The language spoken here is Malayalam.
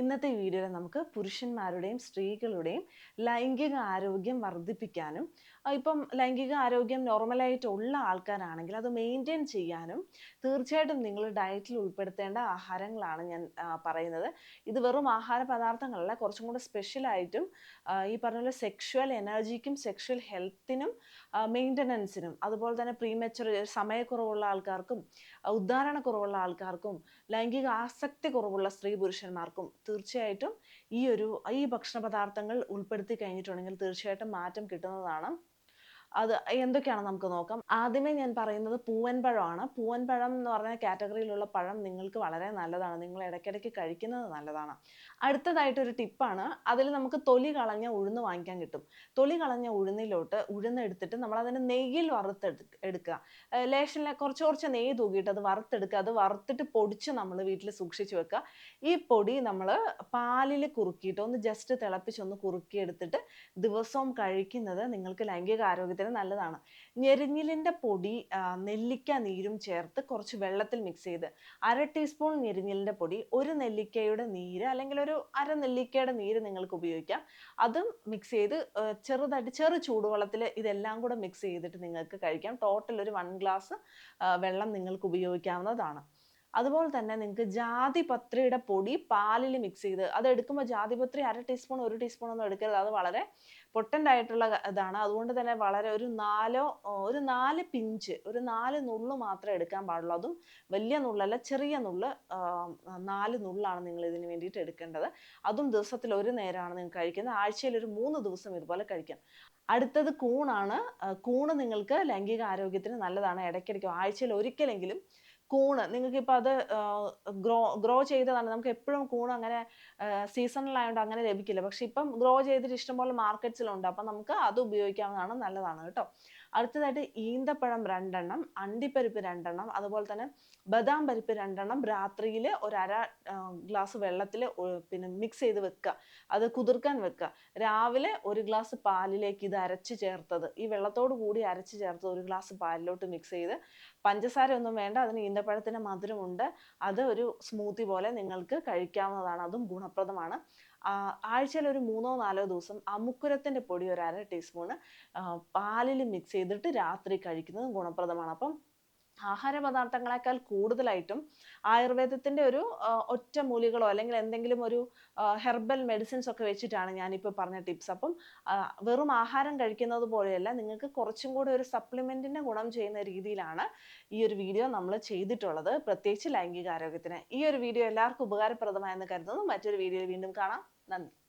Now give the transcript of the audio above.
ഇന്നത്തെ വീഡിയോയിൽ നമുക്ക് പുരുഷന്മാരുടെയും സ്ത്രീകളുടെയും ലൈംഗിക ആരോഗ്യം വർദ്ധിപ്പിക്കാനും ഇപ്പം ലൈംഗിക ആരോഗ്യം നോർമലായിട്ടുള്ള ആൾക്കാരാണെങ്കിൽ അത് മെയിന്റെയിൻ ചെയ്യാനും തീർച്ചയായിട്ടും നിങ്ങൾ ഡയറ്റിൽ ഉൾപ്പെടുത്തേണ്ട ആഹാരങ്ങളാണ് ഞാൻ പറയുന്നത്. ഇത് വെറും ആഹാര പദാർത്ഥങ്ങളല്ല കുറച്ചും കൂടെ സ്പെഷ്യലായിട്ടും ഈ പറഞ്ഞ പോലെ സെക്ഷുവൽ എനർജിക്കും സെക്ഷുവൽ ഹെൽത്തിനും മെയിന്റനൻസിനും അതുപോലെ തന്നെ പ്രീമെച്ചുർ സമയക്കുറവുള്ള ആൾക്കാർക്കും ഉദ്ധാരണക്കുറവുള്ള ആൾക്കാർക്കും ലൈംഗിക ആസക്തി കുറവുള്ള സ്ത്രീ പുരുഷന്മാർക്കും തീർച്ചയായിട്ടും ഈ ഒരു ഈ ഭക്ഷണ പദാർത്ഥങ്ങൾ ഉൾപ്പെടുത്തി കഴിഞ്ഞിട്ടുണ്ടെങ്കിൽ തീർച്ചയായിട്ടും മാറ്റം കിട്ടുന്നതാണ്. അത് എന്തൊക്കെയാണ് നമുക്ക് നോക്കാം. ആദ്യമേ ഞാൻ പറയുന്നത് പൂവൻ പഴമാണ് പൂവൻ പഴം എന്ന് പറഞ്ഞ കാറ്റഗറിയിലുള്ള പഴം നിങ്ങൾക്ക് വളരെ നല്ലതാണ്. നിങ്ങൾ ഇടയ്ക്കിടയ്ക്ക് കഴിക്കുന്നത് നല്ലതാണ്. അടുത്തതായിട്ട് ഒരു ടിപ്പാണ്. അതിൽ നമുക്ക് തൊലി കളഞ്ഞ ഉഴുന്ന് വാങ്ങിക്കാൻ കിട്ടും. തൊലി കളഞ്ഞ ഉഴുന്നിലോട്ട് ഉഴുന്ന് എടുത്തിട്ട് നമ്മൾ അതിനെ നെയ്യിൽ വറുത്തെടു എടുക്കുക. ഏർ ലേശം കുറച്ച് കുറച്ച് നെയ്യ് തൂക്കിയിട്ട് അത് വറുത്തെടുക്കുക. അത് വറുത്തിട്ട് പൊടിച്ച് നമ്മൾ വീട്ടിൽ സൂക്ഷിച്ചു വെക്കുക. ഈ പൊടി നമ്മൾ പാലിൽ കുറുക്കിയിട്ട് ഒന്ന് ജസ്റ്റ് തിളപ്പിച്ച് ഒന്ന് കുറുക്കി എടുത്തിട്ട് ദിവസവും കഴിക്കുന്നത് നിങ്ങൾക്ക് ലൈംഗിക ആരോഗ്യത്തിന് നല്ലതാണ്. ഞെരിഞ്ഞിലിന്റെ പൊടി നെല്ലിക്ക നീരും ചേർത്ത് കുറച്ച് വെള്ളത്തിൽ മിക്സ് ചെയ്ത് അര ടീസ്പൂൺ ഞെരിഞ്ഞിലിന്റെ പൊടി ഒരു നെല്ലിക്കയുടെ നീര് അല്ലെങ്കിൽ ഒരു അര നെല്ലിക്കയുടെ നീര് നിങ്ങൾക്ക് ഉപയോഗിക്കാം. അതും മിക്സ് ചെയ്ത് ചെറുതായിട്ട് ചെറു ചൂടുവെള്ളത്തിൽ ഇതെല്ലാം കൂടെ മിക്സ് ചെയ്തിട്ട് നിങ്ങൾക്ക് കഴിക്കാം. ടോട്ടൽ ഒരു വൺ ഗ്ലാസ് വെള്ളം നിങ്ങൾക്ക് ഉപയോഗിക്കാവുന്നതാണ്. അതുപോലെ തന്നെ നിങ്ങൾക്ക് ജാതിപത്രിയുടെ പൊടി പാലിൽ മിക്സ് ചെയ്ത് അത് എടുക്കുമ്പോൾ ജാതിപത്രി അര ടീസ്പൂൺ ഒരു ടീസ്പൂൺ ഒന്നും എടുക്കരുത്. അത് വളരെ പൊട്ടന്റ് ആയിട്ടുള്ള ഇതാണ്. അതുകൊണ്ട് തന്നെ വളരെ ഒരു നാലോ ഒരു നാല് പിഞ്ച് ഒരു നാല് നുള്ളു മാത്രമേ എടുക്കാൻ പാടുള്ളൂ. അതും വലിയ നുള്ളല്ല ചെറിയ നുള്ള് നാല് നുള്ളാണ് നിങ്ങൾ ഇതിന് വേണ്ടിയിട്ട് എടുക്കേണ്ടത്. അതും ദിവസത്തിൽ ഒരു നേരമാണ് നിങ്ങൾക്ക് കഴിക്കുന്നത്. ആഴ്ചയിൽ ഒരു മൂന്ന് ദിവസം ഇതുപോലെ കഴിക്കാം. അടുത്തത് കൂണാണ്. കൂണ് നിങ്ങൾക്ക് ലൈംഗിക ആരോഗ്യത്തിന് നല്ലതാണ്. ഇടയ്ക്കിടയ്ക്ക് ആഴ്ചയിൽ ഒരിക്കലെങ്കിലും കൂണ്. നിങ്ങൾക്ക് ഇപ്പോൾ അത് ഗ്രോ ഗ്രോ ചെയ്തതാണ്. നമുക്ക് എപ്പോഴും കൂണ് അങ്ങനെ സീസണലായതുകൊണ്ട് അങ്ങനെ ലഭിക്കില്ല. പക്ഷെ ഇപ്പം ഗ്രോ ചെയ്തിട്ട് ഇഷ്ടംപോലെ മാർക്കറ്റ്സിലുണ്ട്. അപ്പം നമുക്ക് അത് ഉപയോഗിക്കാവുന്നതാണ് നല്ലതാണ് കേട്ടോ. അടുത്തതായിട്ട് ഈന്തപ്പഴം രണ്ടെണ്ണം അണ്ടിപ്പരിപ്പ് രണ്ടെണ്ണം അതുപോലെ തന്നെ ബദാം പരിപ്പ് രണ്ടെണ്ണം രാത്രിയിൽ ഒരു അര ഗ്ലാസ് വെള്ളത്തിൽ പിന്നെ മിക്സ് ചെയ്ത് വെക്കുക. അത് കുതിർക്കാൻ വെക്കുക. രാവിലെ ഒരു ഗ്ലാസ് പാലിലേക്ക് ഇത് അരച്ച് ചേർത്തത്. ഈ വെള്ളത്തോട് കൂടി അരച്ച് ചേർത്തത് ഒരു ഗ്ലാസ് പാലിലോട്ട് മിക്സ് ചെയ്ത് പഞ്ചസാര ഒന്നും വേണ്ട അതിന് ഈന്തപ്പഴത്തിന്റെ മധുരമുണ്ട്. അത് ഒരു സ്മൂത്തി പോലെ നിങ്ങൾക്ക് കഴിക്കാവുന്നതാണ്. അതും ഗുണപ്രദമാണ്. ആഴ്ചയിൽ ഒരു മൂന്നോ നാലോ ദിവസം അമുക്കുരത്തിന്റെ പൊടി ഒരു അര ടീസ്പൂണ് പാലിൽ മിക്സ് ചെയ്തിട്ട് രാത്രി കഴിക്കുന്നതും ഗുണപ്രദമാണ്. അപ്പം ആഹാര പദാർത്ഥങ്ങളെക്കാൾ കൂടുതലായിട്ടും ആയുർവേദത്തിന്റെ ഒരു ഒറ്റ ഒറ്റമൂലികളോ അല്ലെങ്കിൽ എന്തെങ്കിലും ഒരു ഹെർബൽ മെഡിസിൻസ് ഒക്കെ വെച്ചിട്ടാണ് ഞാനിപ്പോൾ പറഞ്ഞ ടിപ്സ്. അപ്പം വെറും ആഹാരം കഴിക്കുന്നത് പോലെയല്ല നിങ്ങൾക്ക് കുറച്ചും കൂടി ഒരു സപ്ലിമെന്റിന്റെ ഗുണം ചെയ്യുന്ന രീതിയിലാണ് ഈ ഒരു വീഡിയോ നമ്മൾ ചെയ്തിട്ടുള്ളത്. പ്രത്യേകിച്ച് ലൈംഗിക ആരോഗ്യത്തിന് ഈ ഒരു വീഡിയോ എല്ലാവർക്കും ഉപകാരപ്രദമായെന്ന് കരുതുന്നു. മറ്റൊരു വീഡിയോയിൽ വീണ്ടും കാണാം. നന്ദി.